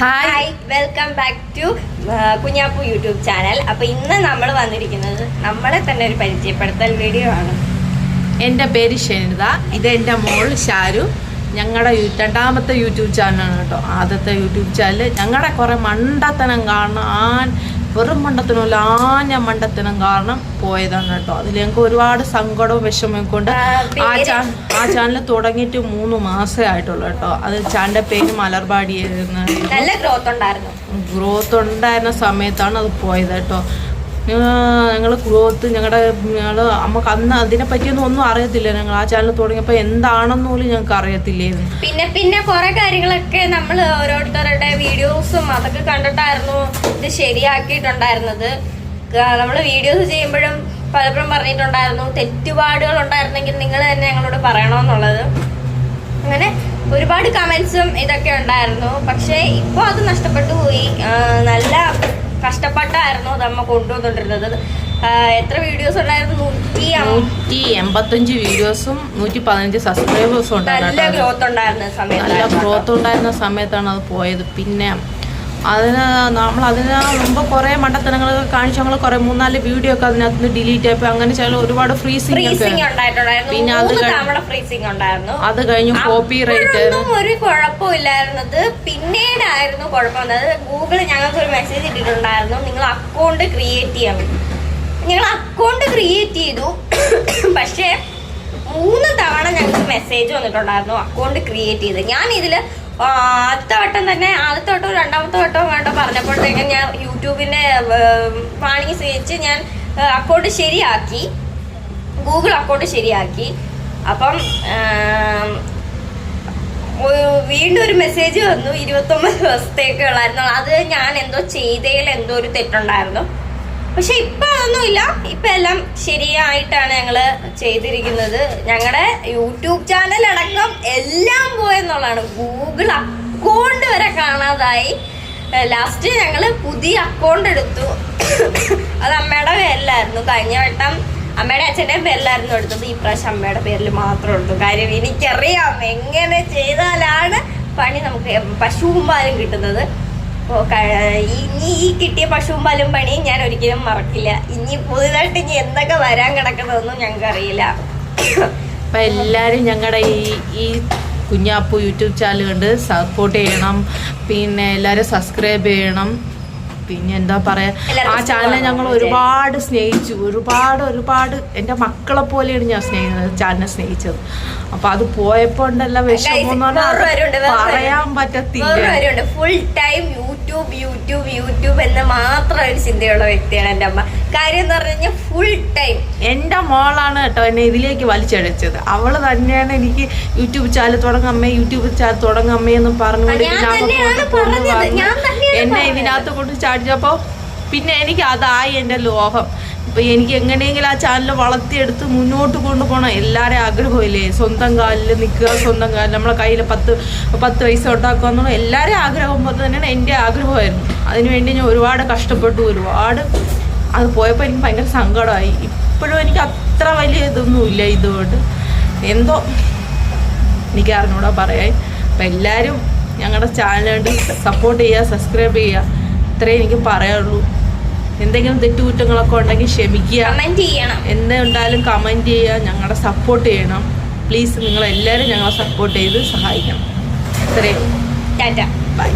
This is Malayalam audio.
Hi welcome back to Kunjappu YouTube channel. അപ്പൊ ഇന്ന് നമ്മൾ വന്നിരിക്കുന്നത് നമ്മളെ തന്നെ ഒരു പരിചയപ്പെടുത്തൽ വീഡിയോ ആണ്. എന്റെ പേര് ഷെനിത. ഇത് എന്റെ മോൾ ഷാരു. ഞങ്ങളുടെ രണ്ടാമത്തെ യൂട്യൂബ് ചാനലാണ് കേട്ടോ. ആദ്യത്തെ യൂട്യൂബ് ചാനൽ ഞങ്ങളുടെ കുറേ മണ്ടത്തനം കാണാൻ വെറും മണ്ടത്തിനും ആഞ്ഞ മണ്ടത്തിനും കാരണം പോയതാണ് കേട്ടോ. അതിൽ ഞങ്ങൾക്ക് ഒരുപാട് സങ്കടവും വിഷമവും കൊണ്ട് ആ, ചാ ആ ചാനൽ തുടങ്ങിയിട്ട് മൂന്ന് മാസമേ ആയിട്ടുള്ളൂ കേട്ടോ. അത് ചാന്റെ പേര് മലർപാടി നല്ല ഗ്രോത്ത് ഉണ്ടായിരുന്നു. ഗ്രോത്ത് ഉണ്ടായിരുന്ന സമയത്താണ് അത് പോയത് കേട്ടോ. ഞങ്ങൾ ഗ്രോത്ത് ഞങ്ങളുടെ ഞങ്ങൾ നമുക്ക് അന്ന് അതിനെ പറ്റിയൊന്നും ഒന്നും അറിയത്തില്ല. ഞങ്ങൾ ആ ചാനൽ തുടങ്ങിയപ്പോൾ എന്താണെന്ന് പോലും ഞങ്ങൾക്ക് അറിയത്തില്ലായിരുന്നു പിന്നെ പിന്നെ കുറെ കാര്യങ്ങളൊക്കെ നമ്മൾ ഓരോരുത്തരുടെ വീഡിയോസും അതൊക്കെ കണ്ടിട്ടായിരുന്നു ഇത് ശരിയാക്കിയിട്ടുണ്ടായിരുന്നത്. നമ്മൾ വീഡിയോസ് ചെയ്യുമ്പോഴും പലപ്പോഴും പറഞ്ഞിട്ടുണ്ടായിരുന്നു തെറ്റുപാടുകൾ ഉണ്ടായിരുന്നെങ്കിൽ നിങ്ങൾ തന്നെ ഞങ്ങളോട് പറയണമെന്നുള്ളത് അങ്ങനെ ഒരുപാട് കമൻസും ഇതൊക്കെ ഉണ്ടായിരുന്നു. പക്ഷേ ഇപ്പോൾ അത് നഷ്ടപ്പെട്ടു പോയി. നല്ല കഷ്ടപ്പെട്ടായിരുന്നു അമ്മ കൊണ്ടുവന്നിട്ടിരുന്നത് എത്ര വീഡിയോസ് ഉണ്ടായിരുന്നു? നൂറ്റി നൂറ്റി എൺപത്തഞ്ച് വീഡിയോസും നൂറ്റി പതിനഞ്ച് സബ്സ്ക്രൈബേഴ്സും ഉണ്ടായിരുന്നു നല്ല ഗ്രോത്ത് ഉണ്ടായിരുന്ന നല്ല ഗ്രോത്ത് ഉണ്ടായിരുന്ന സമയത്താണ് അത് പോയത്. പിന്നെ അതിന് നമ്മൾ അതിന് മുമ്പ് കുറേ മണ്ടത്തനങ്ങളൊക്കെ കാണിച്ച് ഞങ്ങൾ കുറേ മൂന്നാൽ വീഡിയോ ഒക്കെ അതിനകത്ത് നിന്ന് ഡിലീറ്റ് ആയപ്പോ അങ്ങനെ ചില ഒരുപാട് ഫ്രീസിംഗ് ഒക്കെ പിന്നെ അത് ഉണ്ടായിരുന്നു. അത് കഴിഞ്ഞു കോപ്പി റൈറ്റ് ഒരു കുഴപ്പമില്ലായിരുന്നത് പിന്നീടായിരുന്നു കുഴപ്പം. ഗൂഗിൾ ഞങ്ങൾക്ക് ഒരു മെസ്സേജ് ഇട്ടിട്ടുണ്ടായിരുന്നു. നിങ്ങൾ അക്കൗണ്ട് ക്രിയേറ്റ് ചെയ്യാൻ ഞങ്ങൾ അക്കൗണ്ട് ക്രിയേറ്റ് ചെയ്തു. പക്ഷേ മൂന്ന് തവണ ഞങ്ങൾക്ക് മെസ്സേജ് വന്നിട്ടുണ്ടായിരുന്നു. അക്കൗണ്ട് ക്രിയേറ്റ് ചെയ്ത്. ഞാൻ ഇതിൽ ആദ്യത്തെ വട്ടം തന്നെ ആദ്യത്തെ വട്ടവും രണ്ടാമത്തെ വട്ടവും വേണ്ട പറഞ്ഞപ്പോഴത്തേക്കും ഞാൻ യൂട്യൂബിന്റെ വാണിംഗ് സ്വീകരിച്ച് ഞാൻ അക്കൗണ്ട് ശരിയാക്കി. ഗൂഗിൾ അക്കൗണ്ട് ശരിയാക്കി. അപ്പം വീണ്ടും ഒരു മെസ്സേജ് വന്നു ഇരുപത്തൊമ്പത് ദിവസത്തേക്ക് ഉള്ളായിരുന്നു. അത് ഞാൻ എന്തോ ചെയ്തതിൽ എന്തോ ഒരു തെറ്റുണ്ടായിരുന്നു. പക്ഷെ ഇപ്പൊ അതൊന്നുമില്ല. ഇപ്പൊ എല്ലാം ശരിയായിട്ടാണ് ഞങ്ങൾ ചെയ്തിരിക്കുന്നത്. ഞങ്ങളുടെ യൂട്യൂബ് ചാനൽ അടക്കം എല്ലാം പോയെന്നുള്ളതാണ് ഗൂഗിൾ അക്കൗണ്ട് വരെ കാണാതായി. ലാസ്റ്റ് ഞങ്ങൾ പുതിയ അക്കൗണ്ട് എടുത്തു. അത് അമ്മയുടെ പേരിലായിരുന്നു. കഴിഞ്ഞ വട്ടം അമ്മയുടെ അച്ഛന്റെ പേരിലായിരുന്നു എടുത്തത്. ഈ പ്രാവശ്യം അമ്മയുടെ പേരിൽ മാത്രം എടുത്തു കാര്യം എനിക്കറിയാം എങ്ങനെ ചെയ്താലാണ് പണി നമുക്ക് പശുവും പാലും കിട്ടുന്നത്. അപ്പോൾ ഇനി ഈ കിട്ടിയ പശുവും പാലും പണി ഞാൻ ഒരിക്കലും മറക്കില്ല. ഇനി പുതുതായിട്ട് ഇനി എന്തൊക്കെ വരാൻ കിടക്കുന്നതൊന്നും ഞങ്ങൾക്ക് അറിയില്ല. അപ്പം എല്ലാരും ഞങ്ങളുടെ ഈ ഈ കുഞ്ഞാപ്പു യൂട്യൂബ് ചാനൽ കണ്ട് സപ്പോർട്ട് ചെയ്യണം. പിന്നെ എല്ലാവരും സബ്സ്ക്രൈബ് ചെയ്യണം. പിന്നെ എന്താ പറയാ ആ ചാനലിനെ ഞങ്ങൾ ഒരുപാട് സ്നേഹിച്ചു. ഒരുപാട് ഒരുപാട് എന്റെ മക്കളെ പോലെയാണ് ഞാൻ സ്നേഹിക്കുന്നത് ചാനലിനെ സ്നേഹിച്ചത്. അപ്പൊ അത് പോയപ്പോ ഉണ്ടല്ലോ വിഷമം പറയാൻ. പറ്റത്തില്ല. Full time YouTube YouTube YouTube എന്ന മാത്രം ഒരു ചിന്തയുള്ള വ്യക്തിയാണ് എന്റെ അമ്മ. കാര്യം എന്ന് പറഞ്ഞു കഴിഞ്ഞാൽ ഫുൾ ടൈം എന്റെ മോളാണ് കേട്ടോ എന്നെ ഇതിലേക്ക് വലിച്ചഴച്ചത് അവൾ തന്നെയാണ് എനിക്ക് യൂട്യൂബ് ചാനൽ തുടങ്ങമ്മേ യൂട്യൂബ് ചാനൽ തുടങ്ങമ്മേ എന്ന് പറഞ്ഞുകൊണ്ട് ഞാൻ എന്നെ. ഇതിനകത്ത് കൊണ്ട് ചാടിച്ചപ്പോൾ പിന്നെ എനിക്ക് അതായി എന്റെ ലോകം ഇപ്പൊ എനിക്ക് എങ്ങനെയെങ്കിലും ആ ചാനൽ വളർത്തിയെടുത്ത് മുന്നോട്ട് കൊണ്ടുപോകണം എല്ലാവരും ആഗ്രഹമില്ലേ? സ്വന്തം കാലിൽ നിൽക്കുക സ്വന്തം കാലിൽ നമ്മളെ കയ്യിൽ പത്ത് പത്ത് പൈസ ഉണ്ടാക്കുക എന്നുള്ള എല്ലാവരും ആഗ്രഹം പോലെ തന്നെയാണ് എന്റെ ആഗ്രഹമായിരുന്നു. അതിനുവേണ്ടി ഞാൻ ഒരുപാട് കഷ്ടപ്പെട്ടു ഒരുപാട് അത് പോയപ്പോൾ എനിക്ക് ഭയങ്കര സങ്കടമായി. ഇപ്പോഴും എനിക്ക് അത്ര വലിയ ഇതൊന്നുമില്ല ഇതുകൊണ്ട്. എന്തോ എനിക്ക് അറിഞ്ഞൂടാ പറയാൻ? അപ്പം എല്ലാവരും ഞങ്ങളുടെ ചാനലുണ്ട് സപ്പോർട്ട് ചെയ്യുക സബ്സ്ക്രൈബ് ചെയ്യുക ഇത്രേ എനിക്ക് പറയാനുള്ളൂ. എന്തെങ്കിലും തെറ്റുകുറ്റങ്ങളൊക്കെ ഉണ്ടെങ്കിൽ ക്ഷമിക്കുക. ചെയ്യണം. എന്തുണ്ടായാലും കമന്റ് ചെയ്യുക ഞങ്ങളുടെ സപ്പോർട്ട് ചെയ്യണം. പ്ലീസ് നിങ്ങളെല്ലാവരും ഞങ്ങളെ സപ്പോർട്ട് ചെയ്ത് സഹായിക്കണം. ഇത്രയും ടാറ്റ. ബൈ